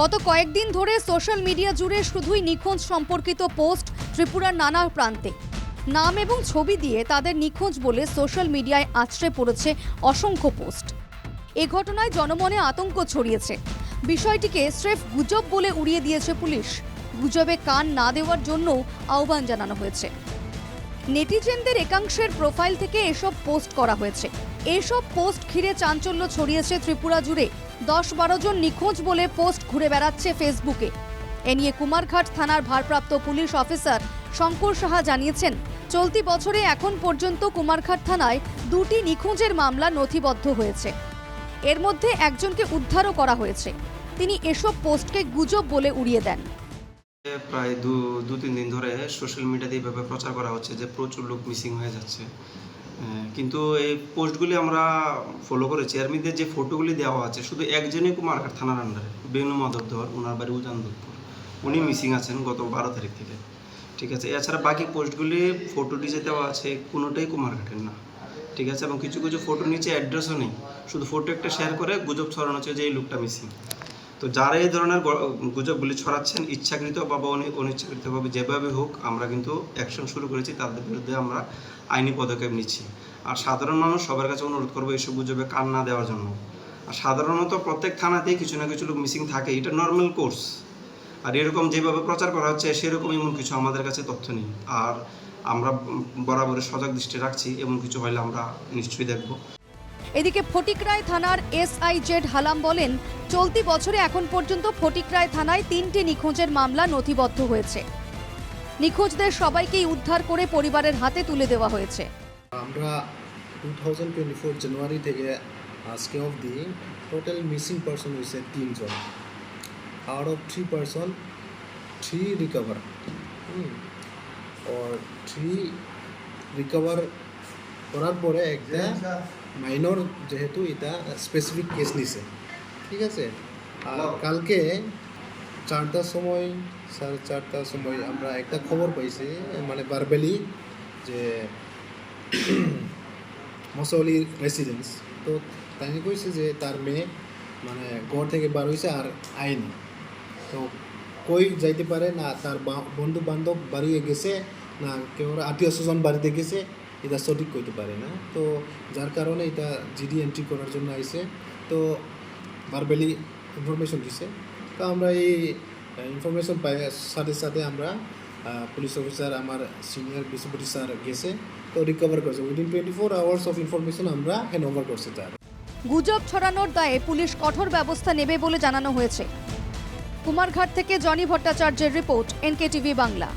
গত কয়েকদিন ধরে সোশ্যাল মিডিয়া জুড়ে শুধুই নিখোঁজ সম্পর্কিত পোস্ট ত্রিপুরার নানা প্রান্তে। নাম এবং ছবি দিয়ে তাদের নিখোঁজ বলে সোশ্যাল মিডিয়ায় আছড়ে পড়েছে অসংখ্য পোস্ট। এ ঘটনায় জনমনে আতঙ্ক ছড়িয়েছে। বিষয়টিকে স্রেফ গুজব বলে উড়িয়ে দিয়েছে পুলিশ। গুজবে কান না দেওয়ার জন্য আহ্বান জানানো হয়েছে। নেটিজেনদের একাংশের প্রোফাইল থেকে এসব পোস্ট করা হয়েছে। এসব পোস্ট ঘিরে চাঞ্চল্য ছড়িয়েছে ত্রিপুরা জুড়ে। দশ বারো জন নিখোঁজ বলে পোস্ট ঘুরে বেড়াচ্ছে ফেসবুকে। এ নিয়ে কুমারঘাট থানার ভারপ্রাপ্ত পুলিশ অফিসার শঙ্কর সাহা জানিয়েছেন, চলতি বছরে এখন পর্যন্ত কুমারঘাট থানায় দুটি নিখোঁজের মামলা নথিবদ্ধ হয়েছে। এর মধ্যে একজনকে উদ্ধারও করা হয়েছে। তিনি এসব পোস্টকে গুজব বলে উড়িয়ে দেন। প্রায় দু দু তিন দিন ধরে সোশ্যাল মিডিয়াতে এইভাবে প্রচার করা হচ্ছে যে প্রচুর লোক মিসিং হয়ে যাচ্ছে। কিন্তু এই পোস্টগুলি আমরা ফলো করেছি। মধ্যে যে ফটোগুলি দেওয়া আছে, শুধু একজনই কুমারঘাট থানার আন্ডারে বেনু মাধবধর ওনার বাড়ি উজানদুপুর উনি মিসিং আছেন গত বারো তারিখ থেকে। ঠিক আছে? এছাড়া বাকি পোস্টগুলি ফটোটি যে দেওয়া আছে, কোনোটাই কুমারঘাটের না। ঠিক আছে? এবং কিছু কিছু ফটো নিচে অ্যাড্রেসও নেই। শুধু ফটো একটা শেয়ার করে, গুজব ছড়ানো হচ্ছে যে এই লোকটা মিসিং তো যারা এই ধরনের গুজবগুলি ছড়াচ্ছেন, ইচ্ছাকৃত বা অনি- অনিচ্ছাকৃতভাবে যেভাবে হোক, আমরা কিন্তু অ্যাকশন শুরু করেছি, তাদের বিরুদ্ধে আমরা আইনি পদক্ষেপ নিচ্ছি। আর সাধারণ মানুষ সবার কাছে অনুরোধ করব এইসব গুজবে কান না দেওয়ার জন্য। আর সাধারণত প্রত্যেক থানাতেই কিছু না কিছু লোক মিসিং থাকে, এটা নর্মাল কোর্স আর এরকম যেভাবে প্রচার করা হচ্ছে, সেরকম এমন কিছু আমাদের কাছে তথ্য নেই। আর আমরা বরাবরই সজাগ দৃষ্টি রাখছি, এমন কিছু হলে আমরা নিশ্চয়ই দেখব। এদিকে ফটিকরায় থানার এসআই জেড হালাম বলেন চলতি বছরে এখন পর্যন্ত ফটিকরায় থানায় তিনটি নিখোঁজের মামলা নথিবদ্ধ হয়েছে। নিখোঁজদের সবাইকেই উদ্ধার করে পরিবারের হাতে তুলে দেওয়া হয়েছে। আমরা two thousand twenty four January থেকে আজকে অবধি টোটাল মিসিং পার্সন হয়েছে তিনজন। Out of three person three recover R three recover করার পরে একটা মাইনর যেহেতু এটা স্পেসিফিক কেস নিছে। ঠিক আছে? আর কালকে চারটার সময় সাড়ে চারটার সময় আমরা একটা খবর পাইছি মানে বারবেলি যে মসৌলি রেসিডেন্স তো তাই কইছে যে তার মেয়ে মানে ঘর থেকে বার হয়েছে আর আইনি। তো কই যাইতে পারে না তার বন্ধু বান্ধব বাড়িয়ে গেছে না কেউ আত্মীয় স্বজন বাড়িতে গেছে এটা সঠিক কইতে পারে না। তো যার কারণে এটা জিডি এন্ট্রি করার জন্য আইছে। তো বারবেলি ইনফরমেশন দিছে। তো আমরা এই ইনফরমেশন পাই, সাথে সাথে আমরা পুলিশ অফিসার আমার সিনিয়র বিসিপিটি স্যার গেছে, তো রিকভার করছে। Within twenty four hours of information আমরা হ্যান্ড ওভার করছি তার। গুজব ছড়ানোর দায়ে পুলিশ কঠোর ব্যবস্থা নেবে বলে জানানো হয়েছে। কুমারঘাট থেকে জনি ভট্টাচার্যের রিপোর্ট, এনকেটিভি বাংলা।